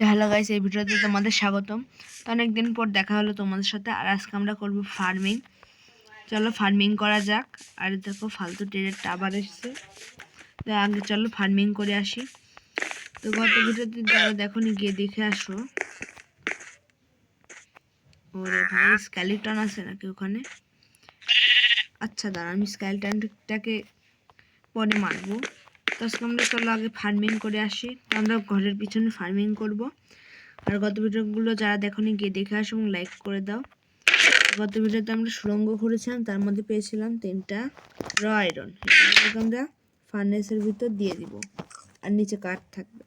Hello guys এই ভিডিওতে তোমাদের স্বাগতম। তো অনেকদিন পর দেখা হলো তোমাদের সাথে, আর আজকে আমরা করব ফার্মিং চলো ফার্মিং করা যাক। আর দেখো, ফালতু ট্রেনের টাবার এসেছে। তো আগে চলো ফার্মিং করে আসি। তো গত ভিডিওতে যারা দেখো নি গিয়ে দেখে আসো। ওরে ভাই স্ক্যালিটন আছে নাকি ওখানে? আচ্ছা দাঁড়া আমি স্ক্যালিটনটাকে পরে মারবো। তো আজকে আমরা চলো আগে ফার্মিং করে আসি। তো আমরা ঘরের পিছনে ফার্মিং করব। আর গত ভিডিওগুলো যারা দেখনি গিয়ে দেখে আসো এবং লাইক করে দাও। গত ভিডিওতে আমরা সুরঙ্গ করেছিলাম তার মধ্যে পেয়েছিলাম তিনটা র আয়রন আমরা ফার্নেসের ভিতর দিয়ে দিব। আর নিচে কাঠ থাকবে।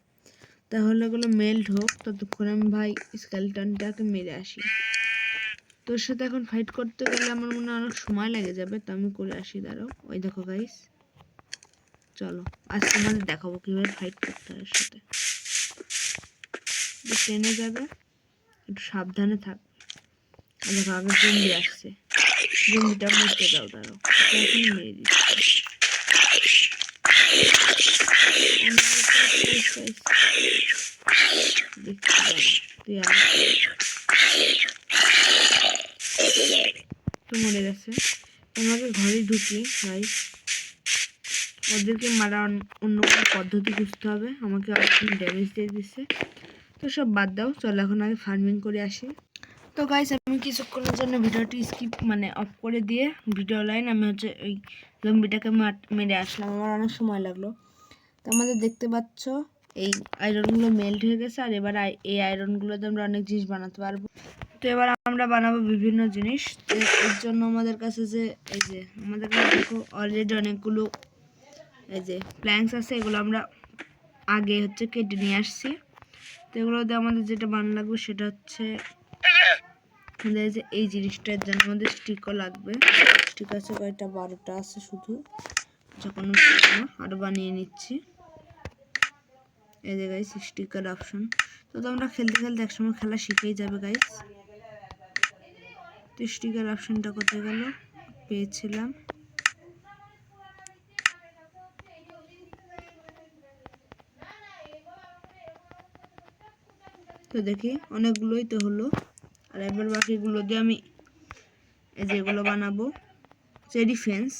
তাহলে ওগুলো মেল্ট হোক, ততক্ষণ আমি ভাই স্কেলটনটাকে মেরে আসি। তোর সাথে এখন ফাইট করতে গেলে আমার মনে হয় অনেক সময় লেগে যাবে, তো আমি করে আসি, দাঁড়াও। ওই দেখো গাইস চলো, আজ তোমাদের দেখাবো কীভাবে ফাইট করতে হয় সাথে। ট্রেনে যাবে, একটু সাবধানে থাকবে দেখো, আগে জম্বি আসছে। জম্বিটা মরতে দাও, দাঁড়াও। এখন দিচ্ছি। তো মরে গেছে। তোমাকে ঘরে ঢুকি ভাই ওদেরকে মারা অন্য কোনো পদ্ধতি খুঁজতে হবে। আমাকে অনেক ড্যামেজ দিয়ে দিচ্ছে তো সব বাদ দাও, চলো এখন আগে ফার্মিং করে আসি। তো গাইস আমি কিছুক্ষণের জন্য ভিডিওটি স্কিপ মানে অফ করে দিয়ে ভিডিও লাইন আমি হচ্ছে ওই জম্বিটাকে মেরে আসলাম। আমার অনেক সময় লাগল। তো আমাদের দেখতে পাচ্ছ, এই আয়রনগুলো মেল্ট হয়ে গেছে, আর এবার এই আয়রনগুলোতে আমরা অনেক জিনিস বানাতে পারব। তো এবার আমরা বানাবো বিভিন্ন জিনিস। এর জন্য আমাদের কাছে যে, এই যে, আমাদের কাছে অলরেডি অনেকগুলো এই যে প্ল্যাঙ্কস আছে, এগুলো আমরা আগে হচ্ছে কেটে নিয়ে আসছি। তো এগুলোতে আমাদের যেটা বান লাগবে সেটা হচ্ছে যে এই জিনিসটার জন্য আমাদের স্টিকও লাগবে। স্টিক আছে কয়েকটা বারোটা আছে শুধু। যখন আরও বানিয়ে নিচ্ছি। এই যে গাইস স্টিকার অপশন তো তোমরা খেলতে খেলতে একসময় খেলা শিখেই যাবে গাইস তো স্টিকার অপশনটা কোথায় গেল? পেয়েছিলাম। তো দেখি, অনেকগুলোই তো হলো। আর এবার বাকিগুলো দিয়ে আমি এই যেগুলো বানাবো। চেরি ফেন্স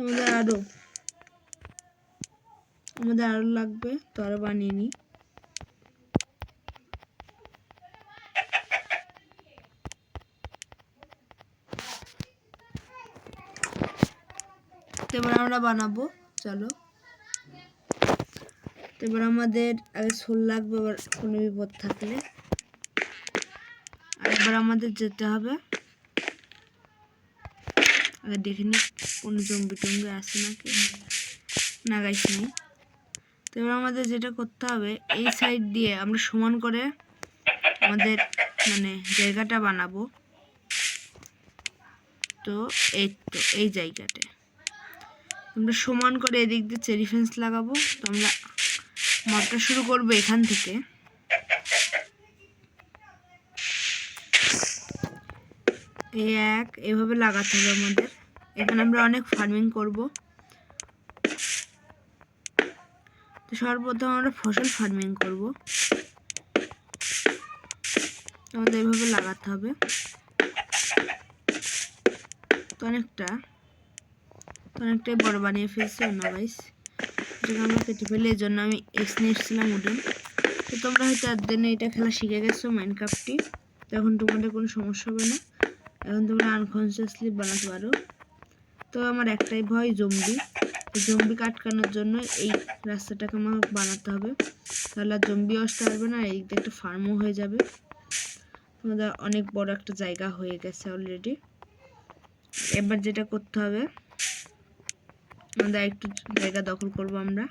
আমাদের আরও আমাদের আরও লাগবে, তো আরও বানিয়ে নিই। এবার আমরা বানাবো, চলো। এবার আমাদের আগে সোল লাগবে আবার কোনো বিপদ থাকলে। আর এবার আমাদের যেতে হবে। আগে দেখে নি কোনো জম্বি টম্বি আছে নাকি? না গাইস নেই। তো এবার আমাদের যেটা করতে হবে, এই সাইড দিয়ে আমরা সমান করে আমাদের মানে জায়গাটা বানাবো। তো এই তো, এই জায়গাটা আমরা সমান করে এদিক দিয়ে চেরি ফেন্স লাগাবো। তো আমরা মটটা শুরু করব এখান থেকে। এই এক, এভাবে লাগাতে হবে আমাদের। এখানে আমরা অনেক ফার্মিং করব। তো সর্বপ্রথম আমরা ফসল ফার্মিং করব। আমাদের এভাবে লাগাতে হবে। তো অনেকটা অনেকটাই বড় বানিয়ে ফেলছে অন্য গাইস যেটা আমরা কেটে ফেলে, এই জন্য আমি এক্স নিয়ে এসেছিলাম উডেন তো তোমরা হয়তো আর দিনে এটা খেলা শিখে গেছো মাইনক্রাফটটি তখন তোমাদের কোনো সমস্যা হবে না। এখন তোমরা আনকনসিয়াসলি বানাতে পারো। তো আমার একটাই ভয় জম্বি জম্বি কাটকানোর জন্য এই রাস্তাটাকে আমার বানাতে হবে। তাহলে আর জম্বি আসতে পারবে না এই একটা ফার্মও হয়ে যাবে। তোমাদের অনেক বড় একটা জায়গা হয়ে গেছে অলরেডি এবার যেটা করতে হবে আমাদের একটু জায়গা দখল করব আমরা।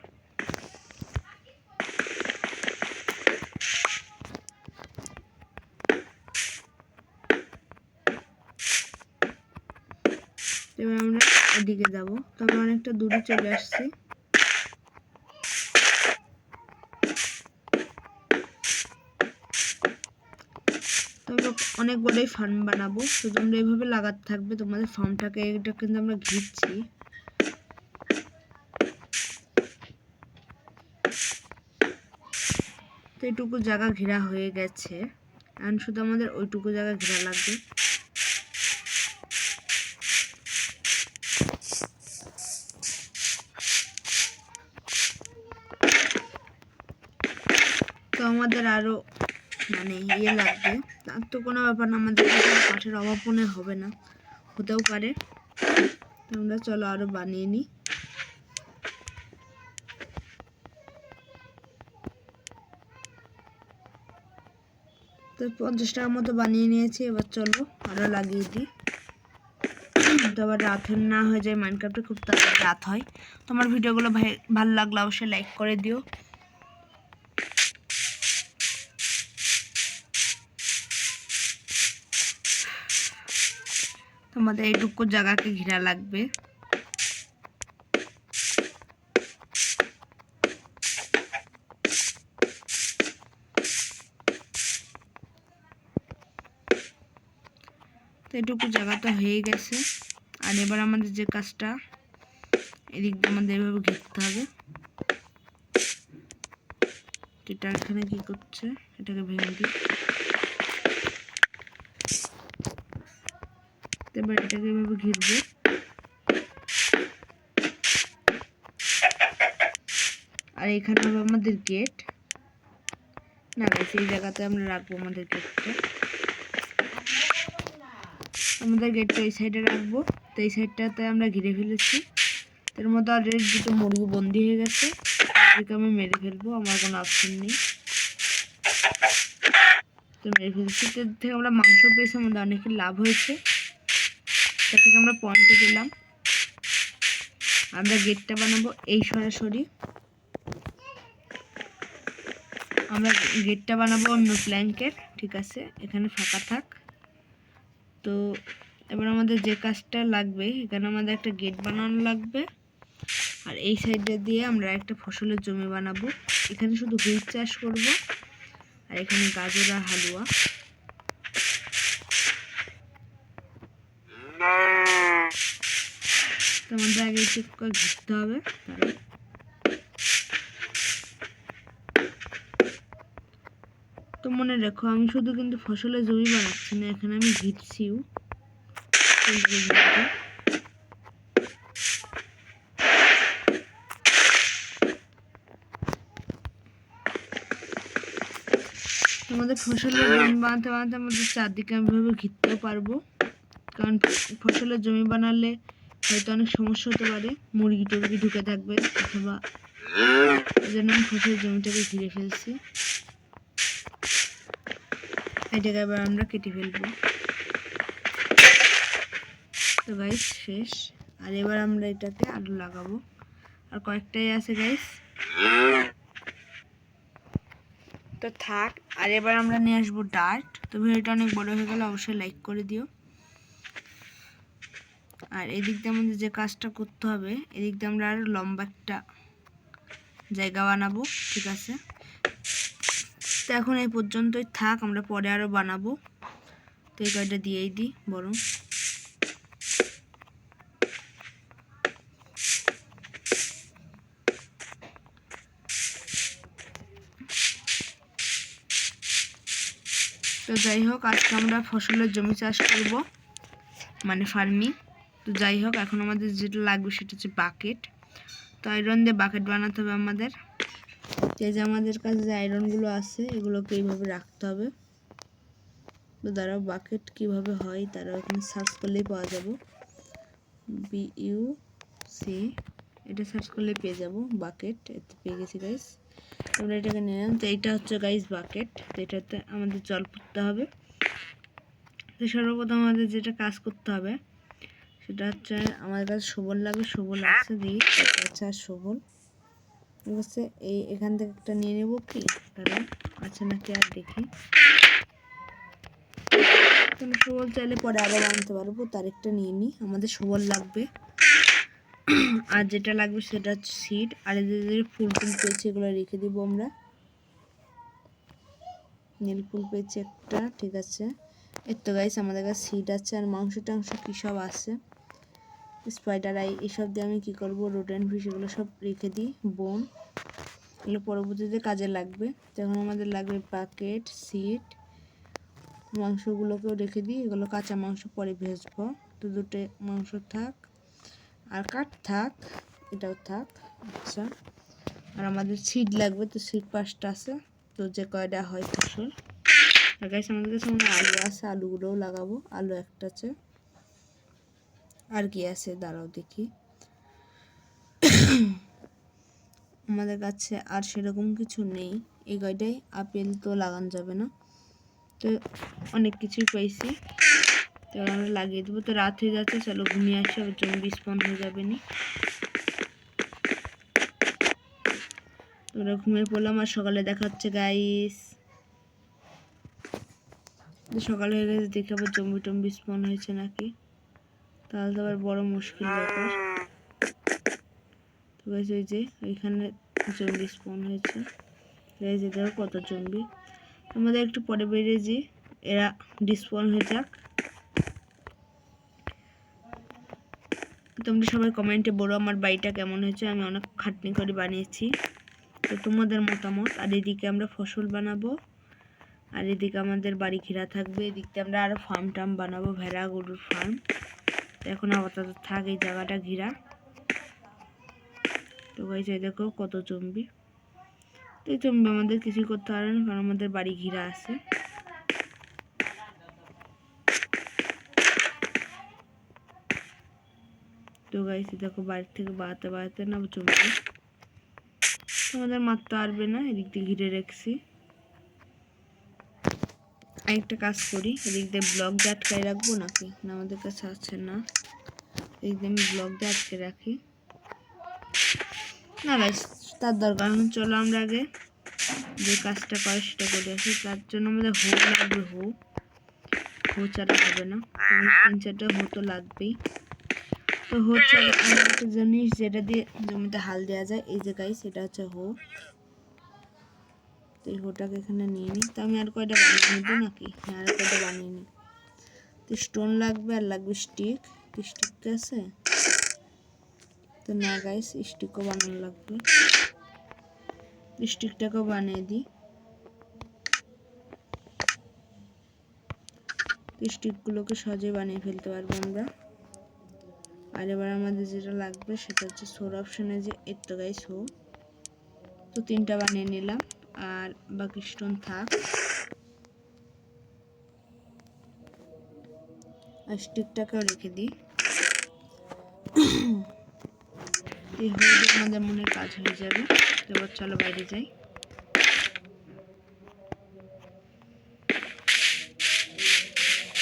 এবার আমরা এদিকে যাব। তো আমরা অনেকটা দূরে চলে আসছি। অনেক বড়ই ফার্ম বানাবো। তো তোমরা এইভাবে লাগাতে থাকবে। তোমাদের ফার্মটাকে এটা কিন্তু আমরা ঘিরছি। তো এইটুকু জায়গা ঘেরা হয়ে গেছে। এখন শুধু আমাদের ওইটুকু জায়গা ঘেরা লাগবে। তো আমাদের আরও মানে ইয়ে লাগবে। তার তো কোনো ব্যাপার না, আমাদের কাঠের অভাব মনে হবে না। হতেও পারে। আমরা চলো আরও বানিয়ে নিই। তো পঞ্চাশ টাকার মতো বানিয়ে নিয়েছি, এবার চলো আরও লাগিয়ে দিই। তো আবার রাত না হয়ে যায় মাইনক্রাফটে খুব তাড়াতাড়ি রাত হয়। তোমার ভিডিওগুলো ভাই ভালো লাগলে অবশ্যই লাইক করে দিও। তোমাদের এইটুকু জায়গাকে ঘেরা লাগবে। তো এটুকু জায়গাটা হয়ে গেছে। আর এবার আমাদের যে কাজটা, এদিক দিয়ে আমাদের এভাবে ঘিরতে হবে। এটা এখানে কি করছে? এটাকে ভেঙে দিই। এবার এটাকে এভাবে ঘিরবো। আর এখানে হবে আমাদের গেট না সেই জায়গাতে আমরা রাখব আমাদের গেটটা আমাদের গেটটা এই সাইডে রাখব। তো এই সাইডটাতে আমরা ঘিরে ফেলেছি। এর মধ্যে অলরেডি দুটো মুরগি বন্দি হয়ে গেছে। এদেরকে আমি মেরে ফেলব, আমার কোনো অপশন নেই। তো মেরে ফেলছি। তো থেকে আমরা মাংস পেয়েছি, আমাদের অনেক লাভ হয়েছে। তার থেকে আমরা পয়েন্টে পেলাম আমরা গেটটা বানাবো এই সরাসরি। আমরা গেটটা বানাবো অন্য প্ল্যাঙ্কের ঠিক আছে? এখানে ফাঁকা থাক। তো এবার আমাদের যে কাজটা লাগবে, এখানে আমাদের একটা গেট বানানো লাগবে। আর এই সাইডে দিয়ে আমরা একটা ফসলের জমি বানাবো। এখানে শুধু হুইট চাষ করব, আর এখানে গাজর আর হালুয়া। তো আমাদের আগে করে ঘুরতে হবে, তাহলে। তো মনে রেখো, আমি শুধু কিন্তু ফসলের জমি বানাচ্ছি না, এখানে আমি ঘিরছিও। আমাদের ফসলের জমি বানাতে বানাতে আমাদের চারদিকে আমি ভাবে ঘিরতেও পারব কারণ ফসলের জমি বানালে হয়তো অনেক সমস্যা হতে পারে মুরগি টুরগি ঢুকে থাকবে অথবা এই জন্য আমি ফসলের জমিটাকে ঘিরে ফেলছি এটাকে এবার আমরা কেটে ফেলব। তো গাইস শেষ। আর এবার আমরা এটাতে আলু লাগাবো। আর কয়েকটাই আছে গাইস তো থাক, আর এবার আমরা নিয়ে আসব ডার্ট তো ভিডিওটা অনেক বড় হয়ে গেলে অবশ্যই লাইক করে দিও। আর এদিক দিয়ে আমাদের যে কাজটা করতে হবে, এদিক দিয়ে আমরা আরও লম্বা একটা জায়গা বানাবো, ঠিক আছে? তো এখন এই পর্যন্তই থাক, আমরা পরে আরও বানাবো। তো এই কয়টা দিয়েই দিই বরং তো যাই হোক, আজকে আমরা ফসলের জমি চাষ করব মানে ফার্মিং। তো যাই হোক, এখন আমাদের যেটা লাগবে সেটা হচ্ছে বাকেট। তো আয়রন দিয়ে বাকেট বানাতে হবে আমাদের। যে যে আমাদের কাছে যে আয়রনগুলো আছে, এগুলোকে এইভাবে রাখতে হবে। তো দাঁড়াও বাকেট কীভাবে হয় তারা ওখানে সার্চ করলেই পাওয়া যাবে। বি ইউ সি এটা সার্চ করলে পেয়ে যাব বাকেট এতে পেয়ে গেছি গাইস আমরা এটাকে নিলাম, তো এইটা হচ্ছে গাইস বাকেট তো এটাতে আমাদের জল পড়তে হবে। তো সর্বপ্রথম আমাদের যেটা কাজ করতে হবে, সেটা হচ্ছে আমাদের কাছে সবল লাগবে সবল আছে, দিই আচ্ছা আর সবল ঠিক আছে, এই এখান থেকে একটা নিয়ে নেব কি? আছে নাকি আর দেখি। কোনো সবল চাইলে পরে আবার আনতে পারব, তার একটা নিয়ে নিই আমাদের সবল লাগবে। আর যেটা লাগবে সেটা হচ্ছে সিড আর এই যে ফুল ফুল পেয়েছে এগুলো রেখে দিব আমরা। নীল ফুল পেয়েছি একটা, ঠিক আছে। এর তো গাইস আমাদের কাছে সিট আছে, আর মাংস টাংস কী সব আছে। স্পাইডার আই এসব দিয়ে আমি কী করব? রোডেন্ট ফিশ এগুলো সব রেখে দিই বোন এগুলো পরবর্তীতে কাজে লাগবে। তখন আমাদের লাগবে প্যাকেট সিট মাংসগুলোকেও রেখে দিই। এগুলো কাঁচা মাংস, পরে ভেজবো। তো দুটো মাংস থাক। আর কাঠ থাক, এটাও থাক। আচ্ছা। আর আমাদের সিট লাগবে, তো সিট পাঁচটা আছে। তো যে কয়টা হয় ফসল। আর গাইস আমাদের কাছে আলু আছে, আলুগুলোও লাগাবো। আলু একটা আছে। আর কি আছে? দাঁড়াও দেখি। আমাদের কাছে আর সেরকম কিছু নেই। এই কয়টাই আপেল তো লাগানো যাবে না। তো অনেক কিছুই পাইছি। তো আমরা লাগিয়ে দেবো। তো রাত হয়ে যাচ্ছে, চলো ঘুমিয়ে আসি, আবার জমি স্পন হয়ে যাবে নি। তোরা ঘুমিয়ে পড়লাম আর সকালে দেখা হচ্ছে গাইস সকালে হয়ে গেছে, দেখে আবার জম্বি টম্বি স্পন হয়েছে নাকি। তাহলে তো আবার বড় মুশকিল ব্যাপার। তো গাইস ওই যে ওইখানে জম্বি স্পন হয়েছে। যে দেখো কত জম্বি আমাদের একটু পরে বেরিয়ে যে এরা ডিসপন হয়ে যাক। তোমরা সবাই কমেন্টে বলো আমার বাড়িটা কেমন হয়েছে। আমি অনেক খাটনি করে বানিয়েছি। তো তোমাদের মতামত। আর এদিকে আমরা ফসল বানাবো। আর এদিকে আমাদের বাড়ি ঘেরা থাকবে। এদিকে আমরা আরও ফার্ম টার্ম বানাবো, ভেড়া, গরুর ফার্ম এখন আপাতত থাক এই জায়গাটা ঘেরা। তো গাইজ এই দেখো কত জম্বি তো এই জম্বি আমাদের কিছুই করতে পারে না, কারণ আমাদের বাড়ি ঘিরা আছে। তো গাইজ দেখো বাড়ির থেকে বাড়াতে বাড়াতে না জম্বি আমাদের মারতে পারবে না, এদিক দিয়ে ঘিরে রেখেছি। আরেকটা কাজ করি, এদিক দিয়ে ব্লক দিয়ে আটকায় রাখব নাকি? না আমাদের কাছে আছে না। এদিক দিয়ে আমি ব্লক দিয়ে আটকে রাখি। না গাইস তার দরকার এখন চলো আমরা আগে যে কাজটা করে সেটা করে আসি। তার জন্য আমাদের হো লাগবে হো। হো ছাড়া হবে না। তিন চারটা হো তো লাগবেই। তো হো ছাড়া একটা জিনিস যেটা দিয়ে জমিতে হাল দেওয়া যায়, এই যে গাইস সেটা হচ্ছে হো। তো হোটাকে এখানে নিয়ে নিই। তো আমি আর কয়টা বানিয়ে নিব নাকি? হ্যাঁ আর কয়টা বানিয়ে নিই। তো স্টোন লাগবে আর লাগবে স্টিক। স্টিক আছে। তো না গাইস স্টিকও বানানো লাগবে। স্টিকটাকেও বানিয়ে দিই। স্টিকগুলোকে সহজে বানিয়ে ফেলতে পারব আমরা। আর এবার আমাদের যেটা লাগবে সেটা হচ্ছে সোর অপশানে যে, এর তো গাইস হো তো তিনটা বানিয়ে নিলাম। আর বাকি স্টোন থাক। আর স্টিকটাকেও রেখে দিই। এই আমাদের মনের কাজ হয়ে যাবে। তো এবার চলো বাইরে যাই।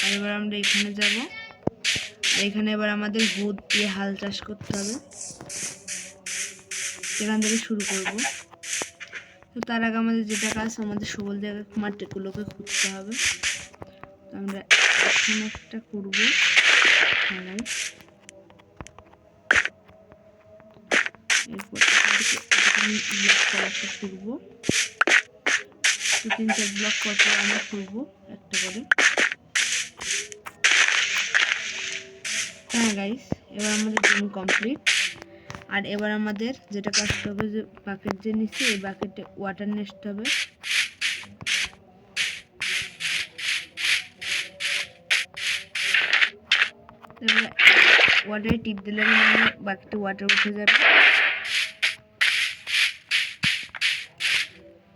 আর এবার আমরা এখানে যাব। আর এখানে এবার আমাদের হুদ দিয়ে হাল চাষ করতে হবে। এখান থেকে শুরু করব। তো তার আগে আমাদের যেটা কাজ আমাদের সবল জায়গায় মাটিগুলোকে খুঁজতে হবে। আমরা এখানে একটা করব। হ্যাঁ। দু ব্লক আমরা করব একটা করে। হ্যাঁ গাইস এবার আমাদের জমি কমপ্লিট আর এবার আমাদের যেটা করতে হবে যে বাকেট যে নিচ্ছি এই বাকেটে ওয়াটার নিতে হবে। ওয়াটারে টিপ দিলে বাকিতে ওয়াটার উঠে যাবে।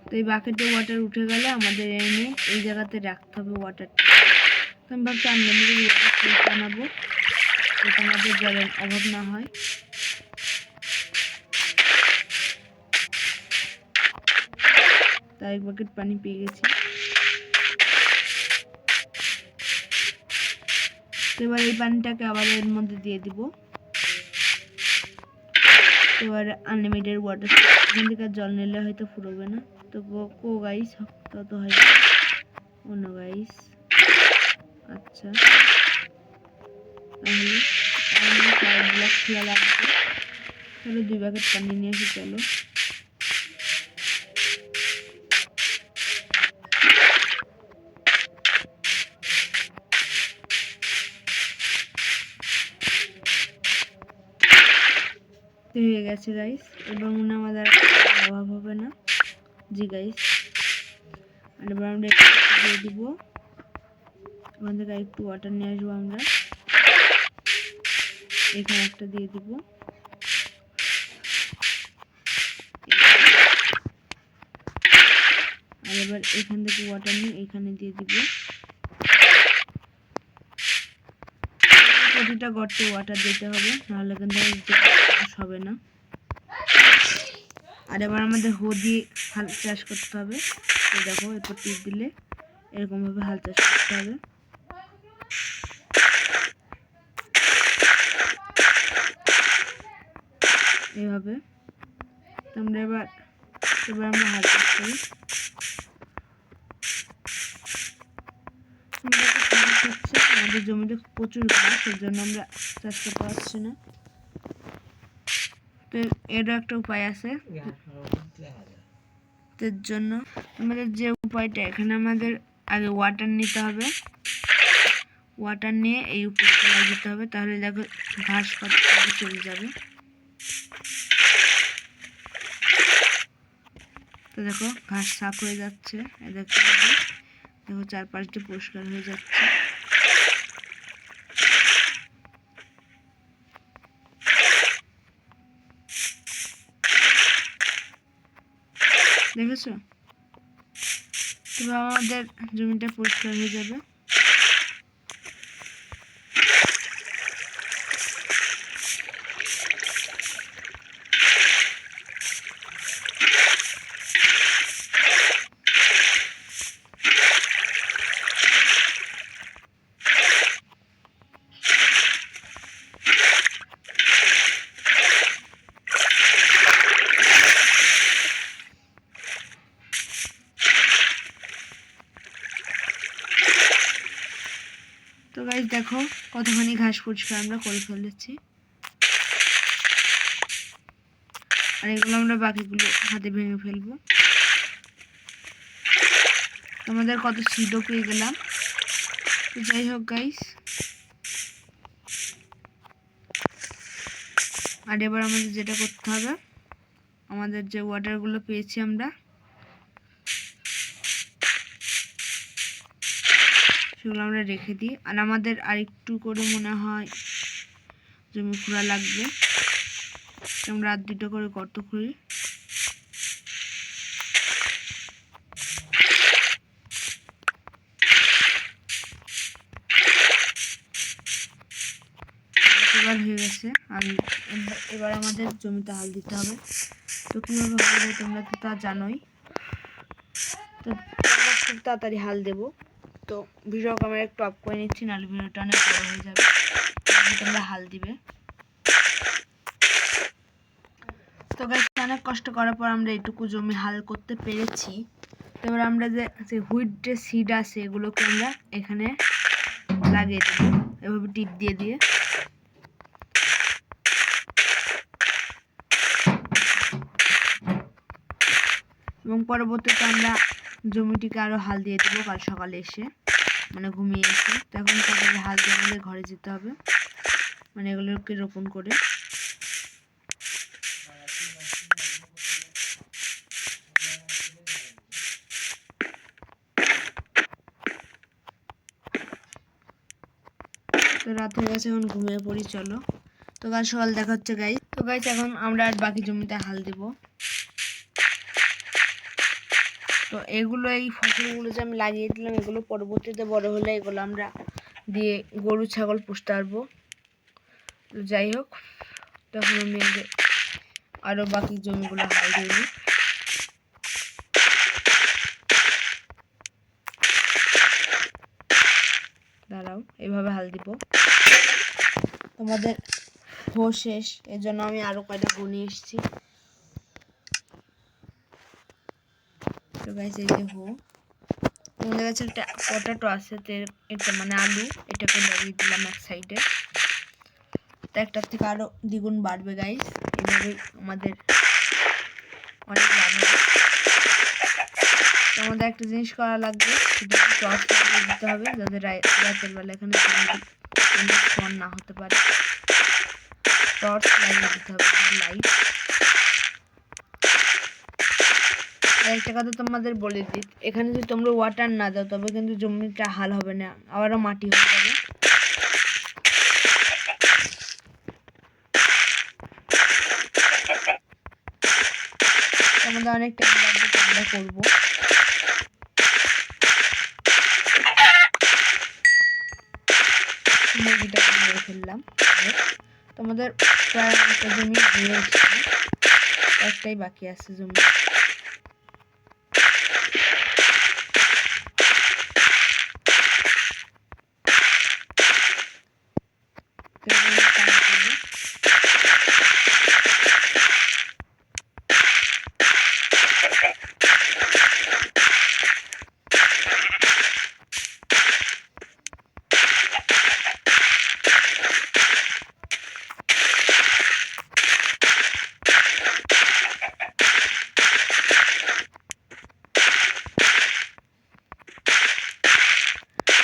তো এই বাকেটে ওয়াটার উঠে গেলে আমাদের এনে এই জায়গাতে রাখতে হবে ওয়াটারটা আমি ভাবছি আনলিমিটেড বানাবো, যাতে আমাদের জলের অভাব না হয়। তাই এক বাকেট পানি পেয়ে গেছি। এবার এই পানিটাকে আবার এর মধ্যে দিয়ে দিব। এবার আনলিমিটেড ওয়াটার এখান থেকে জল নিলে হয়তো ফুরবে না। তো কো গাইস তত হয় অন্য গাইস আচ্ছা। তাহলে আমি চার ব্লক খোলা লাগবে তাহলে দুই বাকেট পানি নিয়ে এসে চলো। হয়ে গাইস এবার মনে আমাদের অভাব হবে না। জি গাইস আর এবার আমরা একটু দিয়ে দিব। থেকে একটু ওয়াটার নিয়ে আসব আমরা। এখানে একটা দিয়ে দিব। আর এবার এখান থেকে ওয়াটার নিয়ে এখানে দিয়ে দিব। প্রতিটা গর্তে ওয়াটার দিতে হবে, নাহলে কিন্তু হবে না। আর এবার আমাদের হো দিয়ে হাল চাষ করতে হবে। তো দেখো, এরপর টিপ দিলে এরকমভাবে হাল চাষ করতে হবে। এইভাবে। আমরা এবার এবার আমরা হাল চাষ করি। আমাদের জমিতে প্রচুর ঘাস সেই জন্য আমরা চাষ করতে পারছি না। এরও একটা উপায় আছে। এর জন্য আমাদের যে উপায়টা, এখানে আমাদের আগে ওয়াটার নিতে হবে। ওয়াটার নিয়ে এই উপরে লাগিয়ে দিতে হবে, তাহলে দেখো ঘাস পাতা চলে যাবে। তো দেখো, ঘাস সাফ হয়ে যাচ্ছে দেখো দেখো চারপাশটি পরিষ্কার হয়ে যাচ্ছে। দেখেছ? তবে আমাদের জমিটা পরিষ্কার হয়ে যাবে তো গাইজ দেখো কতখানি ঘাস পরিষ্কার আমরা করে ফেলেছি। আর এগুলো আমরা বাকিগুলো হাতে ভেঙে ফেলব। তোমাদের কত সিডও পেয়ে গেলাম। যাই হোক গাইস আর এবার আমাদের যেটা করতে হবে, আমাদের যে ওয়াটারগুলো পেয়েছি আমরা সেগুলো আমরা রেখে দিই। আর আমাদের আরেকটু করে মনে হয় জমি খোঁড়া লাগবে। আমরা আর দুটো করে গর্ত খুঁড়ি। এবার হয়ে গেছে। আর এবার- আমাদের জমিতে হাল দিতে হবে। তো কীভাবে তোমরা তো তা জানোই। তো খুব তাড়াতাড়ি হাল দেবো। তো ভিডিও ক্যামেরা একটু অফ করে নিচ্ছি, নাহলে ভিডিওটা অনেক বড় হয়ে যাবে। তোমরা হাল দিবে। তো গাছ অনেক কষ্ট করার পর আমরা এটুকু জমি হাল করতে পেরেছি। এবার আমরা যে হুইট যে সিড আছে, এগুলোকে আমরা এখানে লাগিয়ে দেবো। এভাবে টিপ দিয়ে দিয়ে। এবং পরবর্তীতে আমরা জমিটিকে আরও হাল দিয়ে দেবো, কাল সকালে এসে। মানে ঘুমিয়ে এসে। তখন সকালে হাল দিয়ে আমাদের ঘরে যেতে হবে। মানে এগুলোকে রোপণ করে। তো রাত হয়ে গেছে, এখন ঘুমিয়ে পড়ি, চলো। তো কাল সকাল দেখা হচ্ছে গাই তো গাইজ এখন আমরা আর বাকি জমিতে হাল দিব। তো এগুলো, এই ফসলগুলো যে আমি লাগিয়ে দিলাম, এগুলো পরবর্তীতে বড় হলে এগুলো আমরা দিয়ে গরু, ছাগল পুষতে পারব। যাই হোক, তখন আমি আরও বাকি জমিগুলো হাল দিয়ে দাঁড়াও, এভাবে হাল দিব। তোমাদের হো শেষ জন্য আমি আরও কয়টা গুনে এসেছি। তো গাইস এই যে হো। আমাদের কাছে একটা পটাটো আছে এটা মানে আলু, এটাকে লাগিয়ে দিলাম এক সাইডে তো একটার থেকে আরও দ্বিগুণ বাড়বে গাইস এভাবে আমাদের অনেক লাভ আমাদের একটা জিনিস করা লাগবে, সেটা টর্চ দিতে হবে, যাতে রাই- রাতের বেলা এখানে না হতে পারে। টর্চ লাগিয়ে দিতে হবে লাইট আর একটা কথা তোমাদের বলে দিই, এখানে যদি তোমরা ওয়াটার না দাও, তবে কিন্তু জমিটা হাল হবে না, আবারও মাটি হয়ে যাবে। অনেক লাগবে করব। ফেললাম। তোমাদের প্রায় জমি একটাই বাকি আছে জমি এবার আমি কাজ করব।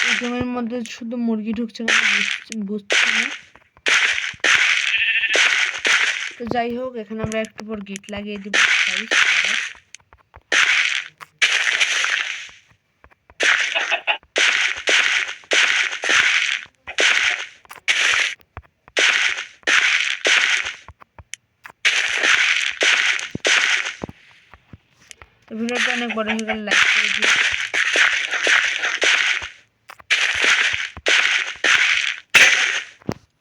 এই জমির মধ্যে শুধু মুরগি ঢুকছে কেন বুঝছি- না। তো যাই হোক, এখানে আমরা একটু পর গেট লাগিয়ে দিব। ভিডিওটা অনেক বড় হয়ে গেলে লাইক করে দিও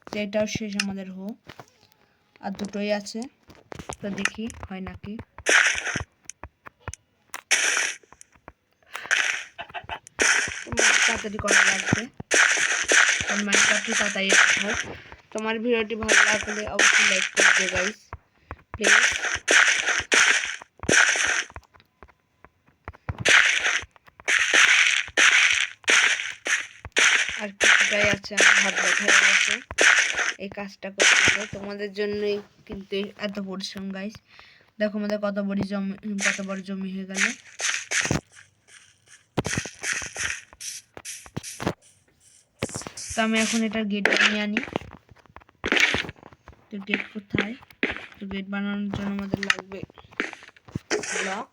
তো এটাও শেষ আমাদের হো। আর দুটোই আছে। তো দেখি হয় নাকি। তাড়াতাড়ি করা লাগবে। কারণ মাইনক্রাফটে তাড়াতাড়ি হয়। তোমার ভিডিওটি ভালো লাগলে অবশ্যই লাইক করে দিও গাইস প্লিজ আর কিছুটাই আছে, আমার হাত ব্যথা হয়ে গেছে। এই কাজটা করতে হবে। তোমাদের জন্যই কিন্তু এত পরিশ্রম গাইস দেখো আমাদের কত বড় জমি, কত বড় জমি হয়ে গেল। তো আমি এখন এটার গেট বানিয়ে আনি। তো গেট কোথায়? তো গেট বানানোর জন্য আমাদের লাগবে ব্লক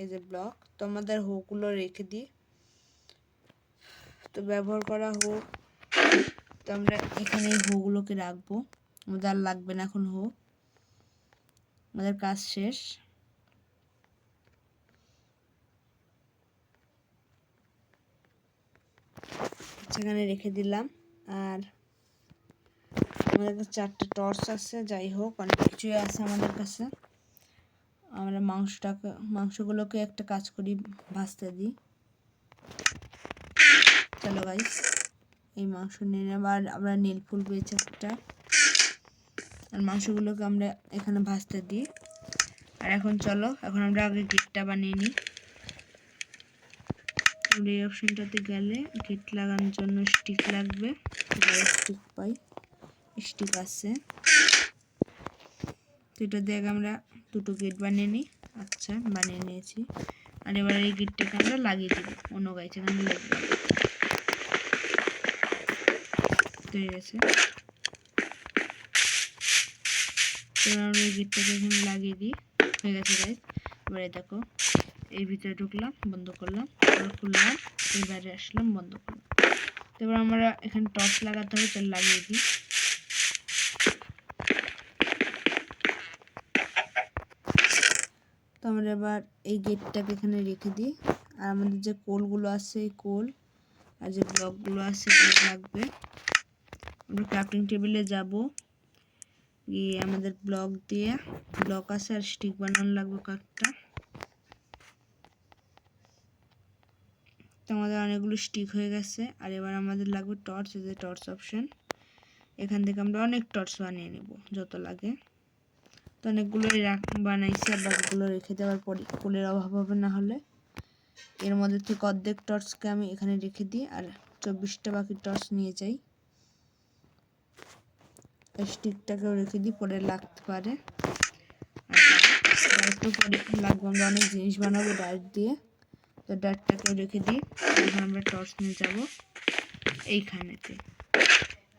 এই যে ব্লক তো আমাদের হোকগুলো রেখে দিই। তো ব্যবহার করা হোক। তো আমরা এখানে এই হোগুলোকে রাখব। আমাদের আর লাগবে না এখন হো। আমাদের কাজ শেষ। সেখানে রেখে দিলাম। আর আমাদের কাছে চারটে টর্চ আছে, যাই হোক, অনেক কিছুই আছে আমাদের কাছে। আমরা মাংসটাকে, মাংসগুলোকে একটা কাজ করি, ভাজতে দিই। চলো গাইস এই মাংস নিয়ে আবার আমরা নীল ফুল পেয়েছি একটা। আর মাংসগুলোকে আমরা এখানে ভাজতে দিই। আর এখন চলো, এখন আমরা আগে গেটটা বানিয়ে নিই। এই অপশনটাতে গেলে গেট লাগানোর জন্য স্টিক লাগবে। স্টিক পাই। স্টিক আছে। তো এটা দিয়ে আমরা দুটো গেট বানিয়ে নিই। আচ্ছা বানিয়ে নিয়েছি। আর এবার এই গেটটাকে আমরা লাগিয়ে দিব। অন্য গাইছে এখানে লাগবে হয়ে গেছে। এবার আমরা এই গেটটাকে এখানে লাগিয়ে দিই, হয়ে গেছে গাইজ এবারে দেখো, এর ভিতরে ঢুকলাম, বন্ধ করলাম, এবার খুললাম এবারে আসলাম, বন্ধ করলাম। তো এবার আমরা এখানে টর্চ লাগাতে হবে চল লাগিয়ে দিই। তো আমরা এবার এই গেটটাকে এখানে রেখে দিই। আর আমাদের যে কোলগুলো আছে, এই কোল আর যে ব্লকগুলো আছে লাগবে। আমরা ক্রাফটিং টেবিলে যাব। গিয়ে আমাদের ব্লক দিয়ে ব্লক আছে আর স্টিক বানানো লাগবে কয়েকটা। তো আমাদের অনেকগুলো স্টিক হয়ে গেছে। আর এবার আমাদের লাগবে টর্চ এই টর্চ অপশন এখান থেকে আমরা অনেক টর্চ বানিয়ে নেব, যত লাগে। তো অনেকগুলোই বানাইছি, আর বাকিগুলো রেখে দেওয়ার পরে কোলের অভাব হবে না হলে। এর মধ্যে থেকে অর্ধেক টর্চকে আমি এখানে রেখে দিই, আর চব্বিশটা বাকি টর্চ নিয়ে যাই। স্টিকটাকেও রেখে দিই, পরে লাগতে পারে। আর পরে লাগবে, আমরা অনেক জিনিস বানাবো ডায়েট দিয়ে। তো ডায়েটটাকেও রেখে দিই এখন আমরা টর্চ নিয়ে যাব এইখানেতে।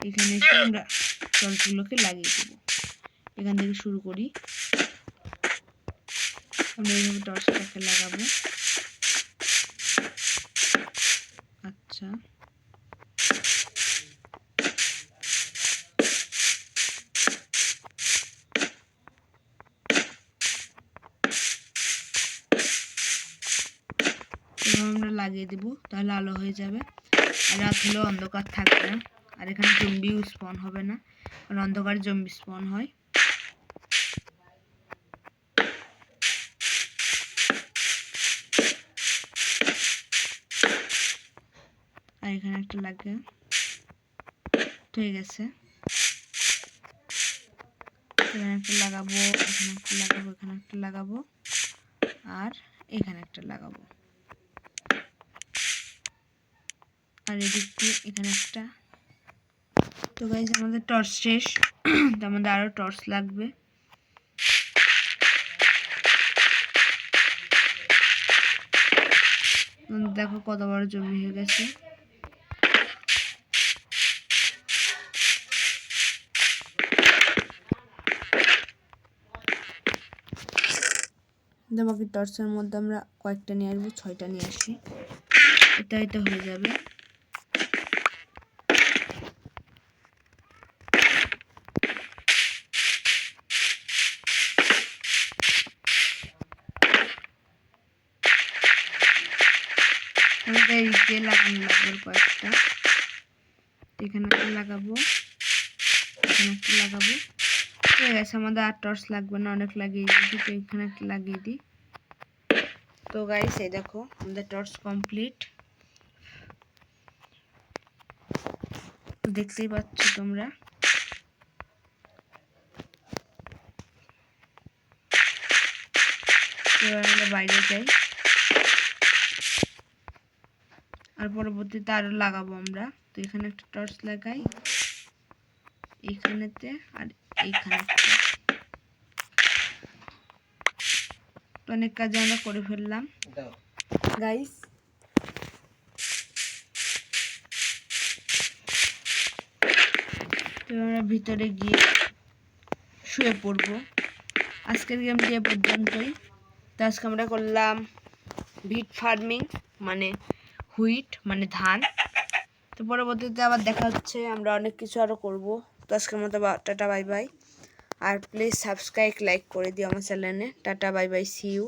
এখানে এসে আমরা টর্চগুলোকে লাগিয়ে দেবো। এখান থেকে শুরু করি। আমরা এইভাবে টর্চটাকে লাগাবো। আচ্ছা এভাবে আমরা লাগিয়ে দেবো, তাহলে আলো হয়ে যাবে। আর রাত হলেও অন্ধকার থাকবে না। আর এখানে জম্বিও স্পন হবে না। কারণ অন্ধকারে জম্বি স্পন হয়। আর এখানে একটা লাগে। ঠিক আছে এখানে একটা লাগাবো, এখানে একটা লাগাবো, এখানে একটা লাগাবো। আর এখানে একটা লাগাবো। আর এদিক দিয়ে এখানে একটা। তো গাইজ আমাদের টর্চ শেষ। তো আমাদের আরও টর্চ লাগবে। দেখো কত বড় জমি হয়ে গেছে। বাকি টর্চের মধ্যে আমরা কয়েকটা নিয়ে আসব, ছয়টা নিয়ে আসি। এটা এটা হয়ে যাবে আমাদের এই যে লাগানো লাগবে কয়েকটা এখানে একটা লাগাবো এখানে একটা লাগাবো ঠিক আমাদের আর টর্চ লাগবে না, অনেক লাগিয়ে দিই তো এখানে লাগিয়ে দিই। তো গাইস এই দেখো, আমাদের টর্চ কমপ্লিট দেখতেই পাচ্ছ তোমরা। বাইরে যাই। আর পরবর্তীতে আরও লাগাবো আমরা। তো এখানে একটা টর্চ লাগাই। এইখানেতে আর এইখানে একটা তো অনেক কাজ আমরা করে ফেললাম। গাইস তো আমরা ভিতরে গিয়ে শুয়ে পড়ব। আজকের গেমটি এ পর্যন্তই। তো আজকে আমরা করলাম ভিট ফার্মিং মানে হুইট মানে ধান। তো পরবর্তীতে আবার দেখা হচ্ছে আমরা অনেক কিছু আরও করব। তো আজকের মতো বা- টাটা বাই বাই আর প্লিজ সাবস্ক্রাইব লাইক করে দিও আমার চ্যানেলে tata bye bye see you